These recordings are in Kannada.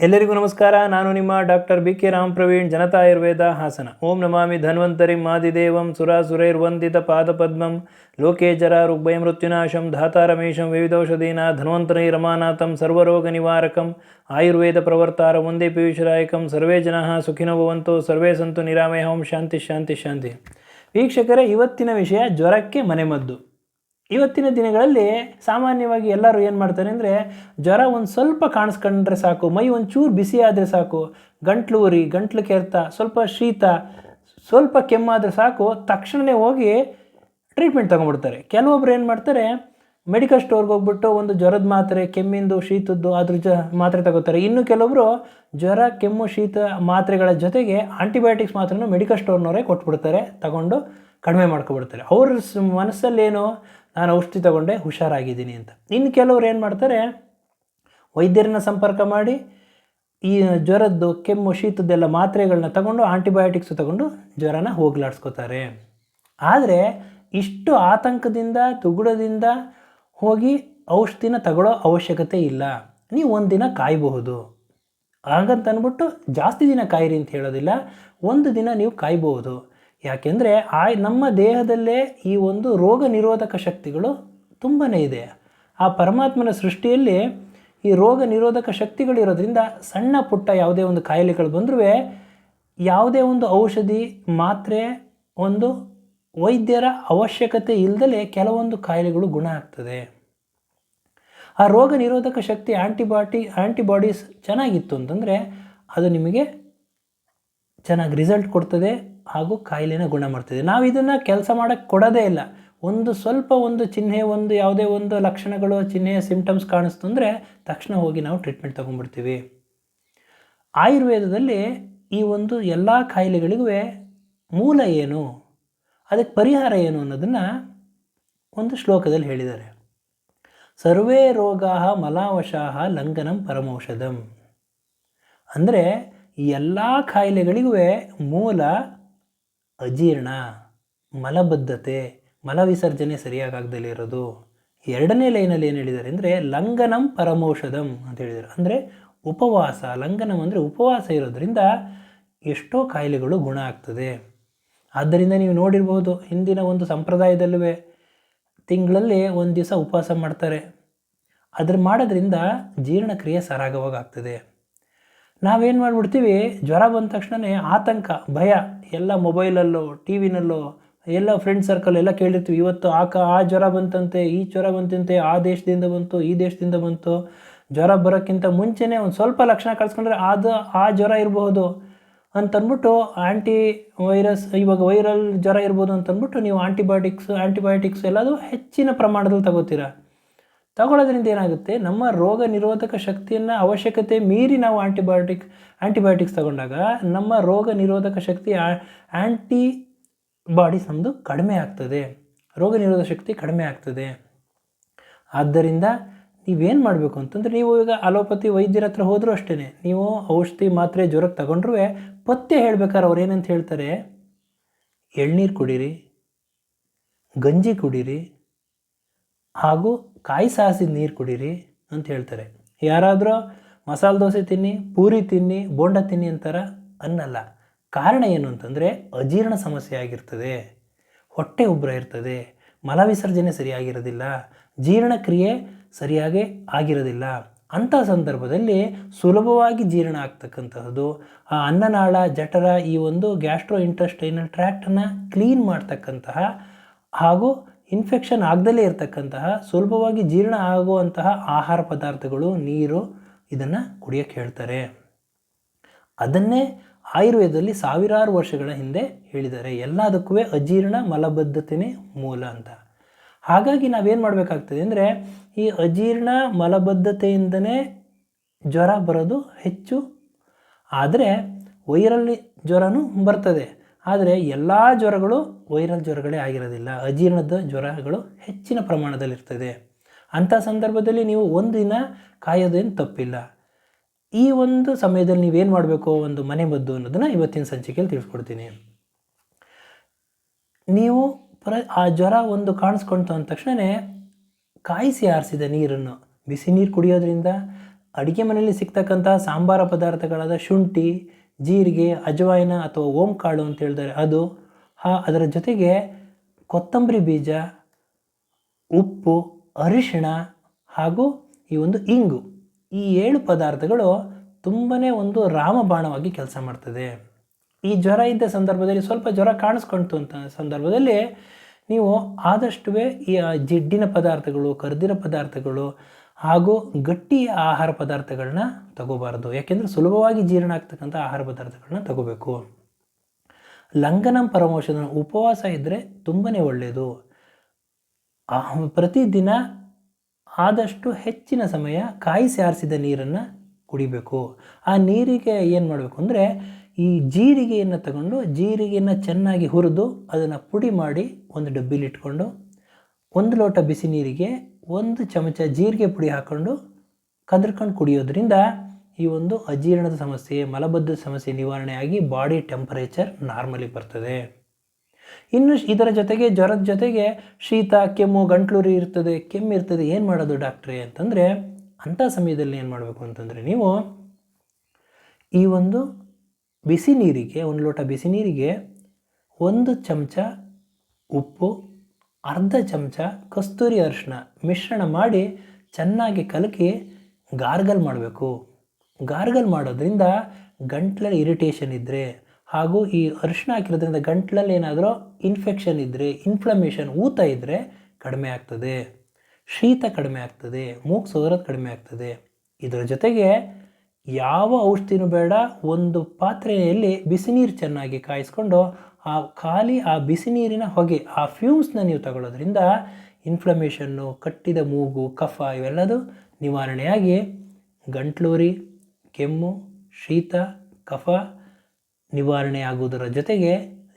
ಎಲ್ಲರಿಗೂ ನಮಸ್ಕಾರ. ನಾನು ನಿಮ್ಮ doctor B K Ram Praveen, Janata Ayurveda Hassan. ಓಂ ನಮಾಮಿ ಧನ್ವಂತರಿ ಮಾದಿದೇವಂ ಸುರಾಸುರೈರ್ವಂದಿತ ಪಾದಪದ್ಮಂ ಲೋಕೇ ಜರ ರುಗ್ಭಯ ಮೃತ್ಯುನಾಶಂ ಧಾತಾರಮೇಶಂ ವಿವಿಧೌಷಧೀನ ಧನ್ವಂತರೈ ರಮಾನಾಥಂ ಸರ್ವರೋಗ ನಿವಾರಕಂ ಆಯುರ್ವೇದ ಪ್ರವರ್ತಾರ ಒಂದೇ ಪೀಯೂಷರಾಯಕಂ ಸರ್ವೇ ಜನ ಸುಖಿನ ಭವಂತು ಸರ್ವೇ ಸಂತು ನಿರಾಮಯ ಓಂ ಶಾಂತಿ ಶಾಂತಿ ಶಾಂತಿ. ವೀಕ್ಷಕರೇ, ಇವತ್ತಿನ ವಿಷಯ ಜ್ವರಕ್ಕೆ ಮನೆಮದ್ದು. ಇವತ್ತಿನ ದಿನಗಳಲ್ಲಿ ಸಾಮಾನ್ಯವಾಗಿ ಎಲ್ಲರೂ ಏನು ಮಾಡ್ತಾರೆ ಅಂದರೆ ಜ್ವರ ಒಂದು ಸ್ವಲ್ಪ ಕಾಣಿಸ್ಕೊಂಡ್ರೆ ಸಾಕು, ಮೈ ಒಂಚೂರು ಬಿಸಿ ಆದರೆ ಸಾಕು, ಗಂಟ್ಲು ಉರಿ, ಗಂಟ್ಲು ಕೆರೆತ, ಸ್ವಲ್ಪ ಶೀತ, ಸ್ವಲ್ಪ ಕೆಮ್ಮಾದರೆ ಸಾಕು ತಕ್ಷಣವೇ ಹೋಗಿ ಟ್ರೀಟ್ಮೆಂಟ್ ತೊಗೊಂಡ್ಬಿಡ್ತಾರೆ. ಕೆಲವೊಬ್ರು ಏನು ಮಾಡ್ತಾರೆ ಮೆಡಿಕಲ್ ಸ್ಟೋರ್ಗೆ ಹೋಗ್ಬಿಟ್ಟು ಒಂದು ಜ್ವರದ ಮಾತ್ರೆ, ಕೆಮ್ಮಿಂದು, ಶೀತದ್ದು ಅದ್ರ ಜ ಮಾತ್ರೆ ತಗೋತಾರೆ. ಇನ್ನು ಕೆಲವೊಬ್ಬರು ಜ್ವರ, ಕೆಮ್ಮು, ಶೀತ ಮಾತ್ರೆಗಳ ಜೊತೆಗೆ ಆಂಟಿಬಯೋಟಿಕ್ಸ್ ಮಾತ್ರೆನೂ ಮೆಡಿಕಲ್ ಸ್ಟೋರ್ನವರೇ ಕೊಟ್ಬಿಡ್ತಾರೆ, ತಗೊಂಡು ಕಡಿಮೆ ಮಾಡ್ಕೊಬಿಡ್ತಾರೆ. ಅವ್ರ ಮನಸ್ಸಲ್ಲೇನು ನಾನು ಔಷಧಿ ತಗೊಂಡೆ, ಹುಷಾರಾಗಿದ್ದೀನಿ ಅಂತ. ಇನ್ನು ಕೆಲವ್ರು ಏನು ಮಾಡ್ತಾರೆ, ವೈದ್ಯರನ್ನ ಸಂಪರ್ಕ ಮಾಡಿ, ಈ ಜ್ವರದ್ದು, ಕೆಮ್ಮು, ಶೀತದ್ದೆಲ್ಲ ಮಾತ್ರೆಗಳನ್ನ ತಗೊಂಡು ಆಂಟಿಬಯೋಟಿಕ್ಸ್ ತಗೊಂಡು ಜ್ವರನ ಹೋಗ್ಲಾಡ್ಸ್ಕೋತಾರೆ. ಆದರೆ, ಇಷ್ಟು ಆತಂಕದಿಂದ ತುಗುಡದಿಂದ ಹೋಗಿ ಔಷಧಿನ ತಗೊಳ್ಳೋ ಅವಶ್ಯಕತೆ ಇಲ್ಲ. ನೀವು ಒಂದಿನ ಕಾಯಬಹುದು. ಹಾಗಂತ ಅಂದ್ಬಿಟ್ಟು ಜಾಸ್ತಿ ದಿನ ಕಾಯಿರಿ ಅಂತ ಹೇಳೋದಿಲ್ಲ. ಒಂದು ದಿನ ನೀವು ಕಾಯ್ಬೋದು ಯಾಕೆಂದರೆ ಆ ನಮ್ಮ ದೇಹದಲ್ಲೇ ಈ ಒಂದು ರೋಗ ನಿರೋಧಕ ಶಕ್ತಿಗಳು ತುಂಬಾ ಇದೆ. ಆ ಪರಮಾತ್ಮನ ಸೃಷ್ಟಿಯಲ್ಲಿ ಈ ರೋಗ ನಿರೋಧಕ ಶಕ್ತಿಗಳಿರೋದ್ರಿಂದ ಸಣ್ಣ ಪುಟ್ಟ ಯಾವುದೇ ಒಂದು ಕಾಯಿಲೆಗಳು ಬಂದರೂ ಯಾವುದೇ ಒಂದು ಔಷಧಿ ಮಾತ್ರೆ, ಒಂದು ವೈದ್ಯರ ಅವಶ್ಯಕತೆ ಇಲ್ಲದೆ ಕೆಲವೊಂದು ಕಾಯಿಲೆಗಳು ಗುಣ ಆಗ್ತದೆ. ಆ ರೋಗ ನಿರೋಧಕ ಶಕ್ತಿ ಆ್ಯಂಟಿಬಾಟಿ ಆ್ಯಂಟಿಬಾಡೀಸ್ ಚೆನ್ನಾಗಿತ್ತು ಅಂತಂದರೆ ಅದು ನಿಮಗೆ ಚೆನ್ನಾಗಿ ರಿಸಲ್ಟ್ ಕೊಡ್ತದೆ ಹಾಗೂ ಕಾಯಿಲೆನ ಗುಣ ಮಾಡ್ತದೆ. ನಾವು ಇದನ್ನು ಕೆಲಸ ಮಾಡೋಕ್ಕೆ ಕೊಡೋದೇ ಇಲ್ಲ. ಒಂದು ಸ್ವಲ್ಪ ಒಂದು ಚಿಹ್ನೆ, ಒಂದು ಯಾವುದೇ ಒಂದು ಲಕ್ಷಣಗಳು, ಚಿಹ್ನೆಯ ಸಿಂಪ್ಟಮ್ಸ್ ಕಾಣಿಸ್ತು ಅಂದರೆ ತಕ್ಷಣ ಹೋಗಿ ನಾವು ಟ್ರೀಟ್ಮೆಂಟ್ ತೊಗೊಂಡ್ಬಿಡ್ತೀವಿ. ಆಯುರ್ವೇದದಲ್ಲಿ ಈ ಒಂದು ಎಲ್ಲ ಕಾಯಿಲೆಗಳಿಗೂ ಮೂಲ ಏನು? ಅದಕ್ಕೆ ಪರಿಹಾರ ಏನು ಅನ್ನೋದನ್ನು ಒಂದು ಶ್ಲೋಕದಲ್ಲಿ ಹೇಳಿದ್ದಾರೆ. ಸರ್ವೇ ರೋಗಾ ಮಲಾವಶಾಹ ಲಂಘನಂ ಪರಮೌಷಧಂ. ಅಂದರೆ ಎಲ್ಲ ಕಾಯಿಲೆಗಳಿಗೂ ಮೂಲ ಅಜೀರ್ಣ, ಮಲಬದ್ಧತೆ, ಮಲವಿಸರ್ಜನೆ ಸರಿಯಾಗದಲ್ಲಿ ಇರೋದು. ಎರಡನೇ ಲೈನಲ್ಲಿ ಏನು ಹೇಳಿದ್ದಾರೆ ಅಂದರೆ ಲಂಘನಂ ಪರಮೌಷಧಂ ಅಂತ ಹೇಳಿದರು ಅಂದರೆ ಉಪವಾಸ, ಲಂಘನಂ ಅಂದರೆ ಉಪವಾಸ ಇರೋದ್ರಿಂದ ಎಷ್ಟೋ ಕಾಯಿಲೆಗಳು ಗುಣ ಆಗ್ತದೆ. ಆದ್ದರಿಂದ ನೀವು ನೋಡಿರ್ಬೋದು ಹಿಂದಿನ ಒಂದು ಸಂಪ್ರದಾಯದಲ್ಲೂ ತಿಂಗಳಲ್ಲಿ ಒಂದು ದಿವಸ ಉಪವಾಸ ಮಾಡ್ತಾರೆ. ಅದ್ರ ಮಾಡೋದ್ರಿಂದ ಜೀರ್ಣಕ್ರಿಯೆ ಸರಾಗವಾಗಿ ನಾವೇನು ಮಾಡಿಬಿಡ್ತೀವಿ? ಜ್ವರ ಬಂದ ತಕ್ಷಣವೇ ಆತಂಕ, ಭಯ ಎಲ್ಲ ಮೊಬೈಲಲ್ಲೋ ಟಿ ವಿನಲ್ಲೋ ಎಲ್ಲ ಫ್ರೆಂಡ್ ಸರ್ಕಲ್ ಎಲ್ಲ ಕೇಳಿರ್ತೀವಿ. ಇವತ್ತು ಆಕ ಆ ಜ್ವರ ಬಂತಂತೆ, ಈ ಜ್ವರ ಬಂತಂತೆ, ಆ ದೇಶದಿಂದ ಬಂತು, ಈ ದೇಶದಿಂದ ಬಂತು. ಜ್ವರ ಬರೋಕ್ಕಿಂತ ಮುಂಚೆನೇ ಒಂದು ಸ್ವಲ್ಪ ಲಕ್ಷಣ ಕಳ್ಸ್ಕೊಂಡ್ರೆ ಅದು ಆ ಜ್ವರ ಇರಬಹುದು ಅಂತಂದ್ಬಿಟ್ಟು ಆ್ಯಂಟಿ ವೈರಸ್ ಇವಾಗ ವೈರಲ್ ಜ್ವರ ಇರ್ಬೋದು ಅಂತಂದ್ಬಿಟ್ಟು ನೀವು ಆಂಟಿಬಯೋಟಿಕ್ಸ್ ಆ್ಯಂಟಿಬಯೋಟಿಕ್ಸ್ ಎಲ್ಲದೂ ಹೆಚ್ಚಿನ ಪ್ರಮಾಣದಲ್ಲಿ ತಗೋತೀರಾ? ತಗೊಳ್ಳೋದ್ರಿಂದ ಏನಾಗುತ್ತೆ? ನಮ್ಮ ರೋಗ ನಿರೋಧಕ ಶಕ್ತಿಯನ್ನು ಅವಶ್ಯಕತೆ ಮೀರಿ ನಾವು ಆಂಟಿಬಯೋಟಿಕ್ ಆಂಟಿಬಯೋಟಿಕ್ಸ್ ತಗೊಂಡಾಗ ನಮ್ಮ ರೋಗ ನಿರೋಧಕ ಶಕ್ತಿ ಆ್ಯಂಟಿ ಬಾಡೀಸ್ ನಮ್ಮದು ಕಡಿಮೆ ಆಗ್ತದೆ. ರೋಗ ನಿರೋಧಕ ಶಕ್ತಿ ಕಡಿಮೆ ಆಗ್ತದೆ. ಆದ್ದರಿಂದ ನೀವೇನು ಮಾಡಬೇಕು ಅಂತಂದರೆ ನೀವು ಈಗ ಅಲೋಪತಿ ವೈದ್ಯರ ಹತ್ರ ಹೋದರೂ ಅಷ್ಟೇ ನೀವು ಔಷಧಿ ಮಾತ್ರೆ ಜ್ವರಕ್ಕೆ ತಗೊಂಡ್ರೂ ಪತ್ತೆ ಹೇಳ್ಬೇಕಾದ್ರೆ ಅವ್ರು ಏನಂತ ಹೇಳ್ತಾರೆ? ಎಳ್ನೀರು ಕುಡೀರಿ, ಗಂಜಿ ಕುಡೀರಿ ಹಾಗೂ ಕಾಯಿ ಸಾಸಿದ ನೀರು ಕುಡೀರಿ ಅಂತ ಹೇಳ್ತಾರೆ. ಯಾರಾದರೂ ಮಸಾಲೆ ದೋಸೆ ತಿನ್ನಿ, ಪೂರಿ ತಿನ್ನಿ, ಬೋಂಡ ತಿನ್ನಿ ಅಂತಾರ ಅನ್ನಲ್ಲ. ಕಾರಣ ಏನು ಅಂತಂದರೆ ಅಜೀರ್ಣ ಸಮಸ್ಯೆ ಆಗಿರ್ತದೆ. ಹೊಟ್ಟೆ ಉಬ್ಬರ ಇರ್ತದೆ. ಮಲವಿಸರ್ಜನೆ ಸರಿಯಾಗಿರೋದಿಲ್ಲ. ಜೀರ್ಣಕ್ರಿಯೆ ಸರಿಯಾಗಿ ಆಗಿರೋದಿಲ್ಲ. ಅಂಥ ಸಂದರ್ಭದಲ್ಲಿ ಸುಲಭವಾಗಿ ಜೀರ್ಣ ಆಗ್ತಕ್ಕಂತಹದ್ದು, ಆ ಅನ್ನನಾಳ, ಜಠರ ಈ ಒಂದು ಗ್ಯಾಸ್ಟ್ರೋ ಇಂಟೆಸ್ಟೈನಲ್ ಟ್ರ್ಯಾಕ್ಟನ್ನು ಕ್ಲೀನ್ ಮಾಡ್ತಕ್ಕಂತಹ ಹಾಗೂ ಇನ್ಫೆಕ್ಷನ್ ಆಗದಲ್ಲೇ ಇರತಕ್ಕಂತಹ ಸುಲಭವಾಗಿ ಜೀರ್ಣ ಆಗುವಂತಹ ಆಹಾರ ಪದಾರ್ಥಗಳು, ನೀರು ಇದನ್ನು ಕುಡಿಯೋಕ್ಕೆ ಹೇಳ್ತಾರೆ. ಅದನ್ನೇ ಆಯುರ್ವೇದದಲ್ಲಿ ಸಾವಿರಾರು ವರ್ಷಗಳ ಹಿಂದೆ ಹೇಳಿದ್ದಾರೆ. ಎಲ್ಲದಕ್ಕೂ ಅಜೀರ್ಣ ಮಲಬದ್ಧತೆಯೇ ಮೂಲ ಅಂತ. ಹಾಗಾಗಿ ನಾವೇನು ಮಾಡಬೇಕಾಗ್ತದೆ ಅಂದರೆ, ಈ ಅಜೀರ್ಣ ಮಲಬದ್ಧತೆಯಿಂದನೇ ಜ್ವರ ಬರೋದು ಹೆಚ್ಚು. ಆದರೆ, ವೈರಲ್ ಜ್ವರನೂ ಬರ್ತದೆ. ಆದರೆ ಎಲ್ಲ ಜ್ವರಗಳು ವೈರಲ್ ಜ್ವರಗಳೇ ಆಗಿರೋದಿಲ್ಲ. ಅಜೀರ್ಣದ ಜ್ವರಗಳು ಹೆಚ್ಚಿನ ಪ್ರಮಾಣದಲ್ಲಿರ್ತದೆ. ಅಂಥ ಸಂದರ್ಭದಲ್ಲಿ ನೀವು ಒಂದು ದಿನ ಕಾಯೋದೇನು ತಪ್ಪಿಲ್ಲ. ಈ ಒಂದು ಸಮಯದಲ್ಲಿ ನೀವೇನು ಮಾಡಬೇಕು ಒಂದು ಮನೆ ಮದ್ದು ಅನ್ನೋದನ್ನು ಇವತ್ತಿನ ಸಂಚಿಕೆಯಲ್ಲಿ ತಿಳಿಸ್ಕೊಡ್ತೀನಿ. ನೀವು ಪ್ರ ಆ ಜ್ವರ ಒಂದು ಕಾಣಿಸ್ಕೊಳ್ತು ಅಂದ ತಕ್ಷಣವೇ ಕಾಯಿಸಿ ಆರಿಸಿದ ನೀರನ್ನು, ಬಿಸಿ ನೀರು ಕುಡಿಯೋದ್ರಿಂದ ಅಡುಗೆ ಮನೆಯಲ್ಲಿ ಸಿಗ್ತಕ್ಕಂಥ ಸಾಂಬಾರ ಪದಾರ್ಥಗಳಾದ ಶುಂಠಿ ಜೀರಿಗೆ, ಅಜವಾಯಿನ ಅಥವಾ ಓಂಕಾಳು ಅಂತ ಹೇಳ್ತಾರೆ. ಅದು ಹಾ, ಅದರ ಜೊತೆಗೆ ಕೊತ್ತಂಬರಿ ಬೀಜ, ಉಪ್ಪು, ಅರಿಶಿಣ ಹಾಗೂ ಈ ಒಂದು ಇಂಗು. ಈ ಏಳು ಪದಾರ್ಥಗಳು ತುಂಬಾ ಒಂದು ರಾಮಬಾಣವಾಗಿ ಕೆಲಸ ಮಾಡ್ತದೆ. ಈ ಜ್ವರ ಇದ್ದ ಸಂದರ್ಭದಲ್ಲಿ ಸ್ವಲ್ಪ ಜ್ವರ ಕಾಣಿಸ್ಕೊಂತು ಅಂತ ಸಂದರ್ಭದಲ್ಲಿ ನೀವು ಆದಷ್ಟುವೇ ಈ ಜಿಡ್ಡಿನ ಪದಾರ್ಥಗಳು, ಕರ್ದಿರೋ ಪದಾರ್ಥಗಳು ಹಾಗೂ ಗಟ್ಟಿ ಆಹಾರ ಪದಾರ್ಥಗಳನ್ನ ತಗೋಬಾರ್ದು. ಯಾಕೆಂದರೆ ಸುಲಭವಾಗಿ ಜೀರ್ಣ ಆಗ್ತಕ್ಕಂಥ ಆಹಾರ ಪದಾರ್ಥಗಳನ್ನ ತಗೋಬೇಕು. ಲಂಘನಂ ಪರಮೋಷನ ಉಪವಾಸ ಇದ್ದರೆ ತುಂಬನೇ ಒಳ್ಳೆಯದು ಪ್ರತಿದಿನ ಆದಷ್ಟು ಹೆಚ್ಚಿನ ಸಮಯ ಕಾಯಿಸಿ ಆರಿಸಿದ ನೀರನ್ನು ಕುಡಿಬೇಕು. ಆ ನೀರಿಗೆ ಏನು ಮಾಡಬೇಕು ಅಂದರೆ ಈ ಜೀರಿಗೆಯನ್ನು ತಗೊಂಡು ಜೀರಿಗೆಯನ್ನು ಚೆನ್ನಾಗಿ ಹುರಿದು ಅದನ್ನು ಪುಡಿ ಮಾಡಿ ಒಂದು ಡಬ್ಬಿಲಿಟ್ಕೊಂಡು ಒಂದು ಲೋಟ ಬಿಸಿ ನೀರಿಗೆ ಒಂದು ಚಮಚ ಜೀರಿಗೆ ಪುಡಿ ಹಾಕ್ಕೊಂಡು ಕದ್ರಕೊಂಡು ಕುಡಿಯೋದ್ರಿಂದ ಈ ಒಂದು ಅಜೀರ್ಣದ ಸಮಸ್ಯೆ, ಮಲಬದ್ಧದ ಸಮಸ್ಯೆ ನಿವಾರಣೆಯಾಗಿ ಬಾಡಿ ಟೆಂಪರೇಚರ್ ನಾರ್ಮಲಿ ಬರ್ತದೆ. ಇನ್ನು ಇದರ ಜೊತೆಗೆ ಜ್ವರದ ಜೊತೆಗೆ ಶೀತ, ಕೆಮ್ಮು, ಗಂಟ್ಲುರಿ ಇರ್ತದೆ, ಕೆಮ್ಮು ಇರ್ತದೆ, ಏನು ಮಾಡೋದು ಡಾಕ್ಟ್ರೇ ಅಂತಂದರೆ ಅಂಥ ಸಮಯದಲ್ಲಿ ಏನು ಮಾಡಬೇಕು ಅಂತಂದರೆ ನೀವು ಈ ಒಂದು ಬಿಸಿ ನೀರಿಗೆ, ಒಂದು ಲೋಟ ಬಿಸಿ ನೀರಿಗೆ ಒಂದು ಚಮಚ ಉಪ್ಪು ಅರ್ಧ ಚಮಚ ಕಸ್ತೂರಿ ಅರಿಶಿನ ಮಿಶ್ರಣ ಮಾಡಿ ಚೆನ್ನಾಗಿ ಕಲಕಿ ಗಾರ್ಗಲ್ ಮಾಡಬೇಕು. ಗಾರ್ಗಲ್ ಮಾಡೋದ್ರಿಂದ ಗಂಟ್ಲಲ್ಲಿ ಇರಿಟೇಷನ್ ಇದ್ದರೆ ಹಾಗೂ ಈ ಅರಿಶಿನ ಹಾಕಿರೋದ್ರಿಂದ ಗಂಟ್ಲಲ್ಲಿ ಏನಾದರೂ ಇನ್ಫೆಕ್ಷನ್ ಇದ್ದರೆ ಇನ್ಫ್ಲಮೇಷನ್ ಊತ ಇದ್ದರೆ ಕಡಿಮೆ ಆಗ್ತದೆ. ಶೀತ ಕಡಿಮೆ ಆಗ್ತದೆ, ಮೂಗು ಸೋರೋದು ಕಡಿಮೆ ಆಗ್ತದೆ. ಇದರ ಜೊತೆಗೆ ಯಾವ ಔಷಧಿನೂ ಬೇಡ, ಒಂದು ಪಾತ್ರೆಯಲ್ಲಿ ಬಿಸಿ ನೀರು ಚೆನ್ನಾಗಿ ಕಾಯಿಸ್ಕೊಂಡು ಆ ಖಾಲಿ ಆ ಬಿಸಿ ನೀರಿನ ಹೊಗೆ, ಆ ಫ್ಯೂಮ್ಸ್ನ ನೀವು ತಗೊಳ್ಳೋದ್ರಿಂದ ಇನ್ಫ್ಲಮೇಷನ್ನು ಕಟ್ಟಿದ ಮೂಗು, ಕಫ ಇವೆಲ್ಲದು ನಿವಾರಣೆಯಾಗಿ ಗಂಟ್ಲೂರಿ, ಕೆಮ್ಮು, ಶೀತ, ಕಫ ನಿವಾರಣೆಯಾಗುವುದರ ಜೊತೆಗೆ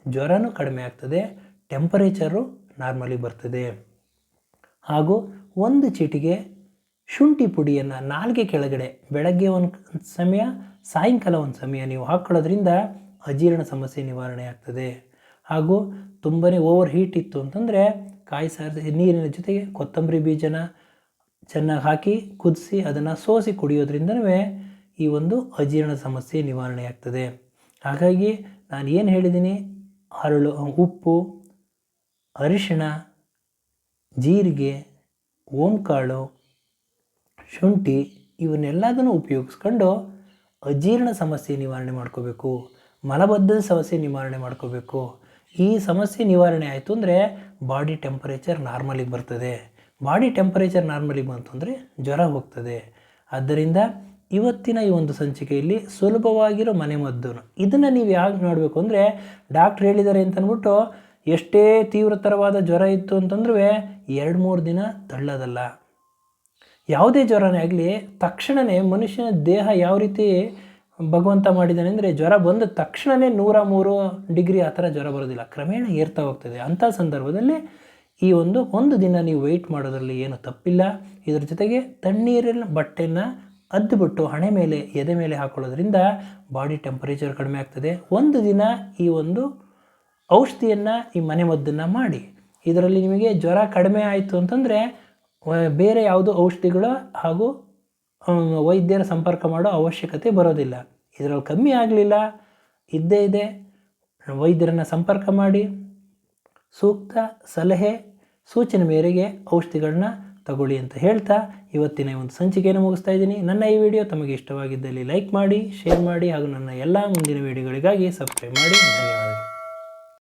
ಜ್ವರನೂ ಕಡಿಮೆ ಆಗ್ತದೆ ಟೆಂಪರೇಚರು ನಾರ್ಮಲಿ ಬರ್ತದೆ. ಹಾಗೂ ಒಂದು ಚೀಟಿಗೆ ಶುಂಠಿ ಪುಡಿಯನ್ನು ನಾಲ್ಗೆ ಕೆಳಗಡೆ ಬೆಳಗ್ಗೆ ಒಂದು ಸಮಯ, ಸಾಯಂಕಾಲ ಒಂದು ಸಮಯ ನೀವು ಹಾಕ್ಕೊಳ್ಳೋದ್ರಿಂದ ಅಜೀರ್ಣ ಸಮಸ್ಯೆ ನಿವಾರಣೆ ಆಗ್ತದೆ. ಹಾಗೂ ತುಂಬನೇ ಓವರ್ ಹೀಟ್ ಇತ್ತು ಅಂತಂದರೆ ಕಾಯಿ ಸಾರಿಸಿ ನೀರಿನ ಜೊತೆಗೆ ಕೊತ್ತಂಬರಿ ಬೀಜನ ಚೆನ್ನಾಗಿ ಹಾಕಿ ಕುದಿಸಿ ಅದನ್ನು ಸೋಸಿ ಕುಡಿಯೋದ್ರಿಂದನೂ ಈ ಒಂದು ಅಜೀರ್ಣ ಸಮಸ್ಯೆ ನಿವಾರಣೆ ಆಗ್ತದೆ. ಹಾಗಾಗಿ ನಾನು ಏನು ಹೇಳಿದ್ದೀನಿ ಹರಳು ಉಪ್ಪು, ಅರಿಶಿಣ, ಜೀರಿಗೆ, ಓಂಕಾಳು, ಶುಂಠಿ ಇವನ್ನೆಲ್ಲದನ್ನು ಉಪಯೋಗಿಸ್ಕೊಂಡು ಅಜೀರ್ಣ ಸಮಸ್ಯೆ ನಿವಾರಣೆ ಮಾಡ್ಕೋಬೇಕು. ಮಲಬದ್ಧದ ಸಮಸ್ಯೆ ನಿವಾರಣೆ ಮಾಡ್ಕೋಬೇಕು. ಈ ಸಮಸ್ಯೆ ನಿವಾರಣೆ ಆಯಿತು ಅಂದರೆ ಬಾಡಿ ಟೆಂಪರೇಚರ್ ನಾರ್ಮಲಿಗೆ ಬರ್ತದೆ. ಬಾಡಿ ಟೆಂಪರೇಚರ್ ನಾರ್ಮಲಿಗೆ ಬಂತು ಅಂದರೆ ಜ್ವರ ಹೋಗ್ತದೆ. ಆದ್ದರಿಂದ ಇವತ್ತಿನ ಈ ಒಂದು ಸಂಚಿಕೆಯಲ್ಲಿ ಸುಲಭವಾಗಿರೋ ಮನೆಮದ್ದು ಇದನ್ನು ನೀವು ಯಾಕೆ ಮಾಡಬೇಕು ಅಂದರೆ ಡಾಕ್ಟ್ರ್ ಹೇಳಿದ್ದಾರೆ ಅಂತ ಅಂದ್ಬಿಟ್ಟು ಎಷ್ಟೇ ತೀವ್ರತರವಾದ ಜ್ವರ ಇತ್ತು ಅಂತಂದ್ರೂ ಎರಡು ಮೂರು ದಿನ ತಳ್ಳೋದಲ್ಲ. ಯಾವುದೇ ಜ್ವರನೇ ಆಗಲಿ ತಕ್ಷಣವೇ ಮನುಷ್ಯನ ದೇಹ ಯಾವ ರೀತಿ ಭಗವಂತ ಮಾಡಿದ್ದಾನೆ ಅಂದರೆ ಜ್ವರ ಬಂದ ತಕ್ಷಣವೇ ನೂರ ಮೂರು ಡಿಗ್ರಿ ಆ ಥರ ಜ್ವರ ಬರೋದಿಲ್ಲ. ಕ್ರಮೇಣ ಏರ್ತಾ ಹೋಗ್ತದೆ. ಅಂಥ ಸಂದರ್ಭದಲ್ಲಿ ಈ ಒಂದು ಒಂದು ದಿನ ನೀವು ವೆಯ್ಟ್ ಮಾಡೋದ್ರಲ್ಲಿ ಏನು ತಪ್ಪಿಲ್ಲ. ಇದರ ಜೊತೆಗೆ ತಣ್ಣೀರಿನ ಬಟ್ಟೆನ ಅದ್ದುಬಿಟ್ಟು ಹಣೆ ಮೇಲೆ, ಎದೆ ಮೇಲೆ ಹಾಕೊಳ್ಳೋದ್ರಿಂದ ಬಾಡಿ ಟೆಂಪರೇಚರ್ ಕಡಿಮೆ ಆಗ್ತದೆ. ಒಂದು ದಿನ ಈ ಒಂದು ಔಷಧಿಯನ್ನು ಈ ಮನೆಮದ್ದನ್ನು ಮಾಡಿ. ಇದರಲ್ಲಿ ನಿಮಗೆ ಜ್ವರ ಕಡಿಮೆ ಆಯಿತು ಅಂತಂದರೆ ಬೇರೆ ಯಾವುದೋ ಔಷಧಿಗಳು ಹಾಗೂ ವೈದ್ಯರ ಸಂಪರ್ಕ ಮಾಡೋ ಅವಶ್ಯಕತೆ ಬರೋದಿಲ್ಲ. ಇದರಲ್ಲಿ ಕಮ್ಮಿ ಆಗಲಿಲ್ಲ. ಇದ್ದೇ ಇದೆ. ವೈದ್ಯರನ್ನು ಸಂಪರ್ಕ ಮಾಡಿ. ಸೂಕ್ತ ಸಲಹೆ, ಸೂಚನೆ ಮೇರೆಗೆ ಔಷಧಿಗಳನ್ನ ತಗೊಳ್ಳಿ ಅಂತ ಹೇಳ್ತಾ ಇವತ್ತಿನ ಒಂದು ಸಂಚಿಕೆಯನ್ನು ಮುಗಿಸ್ತಾ ಇದ್ದೀನಿ. ನನ್ನ ಈ ವಿಡಿಯೋ ತಮಗೆ ಇಷ್ಟವಾಗಿದ್ದಲ್ಲಿ ಲೈಕ್ ಮಾಡಿ, ಶೇರ್ ಮಾಡಿ ಹಾಗೂ ನನ್ನ ಎಲ್ಲ ಮುಂದಿನ ವಿಡಿಯೋಗಳಿಗಾಗಿ ಸಬ್ಸ್ಕ್ರೈಬ್ ಮಾಡಿ. ಧನ್ಯವಾದಗಳು.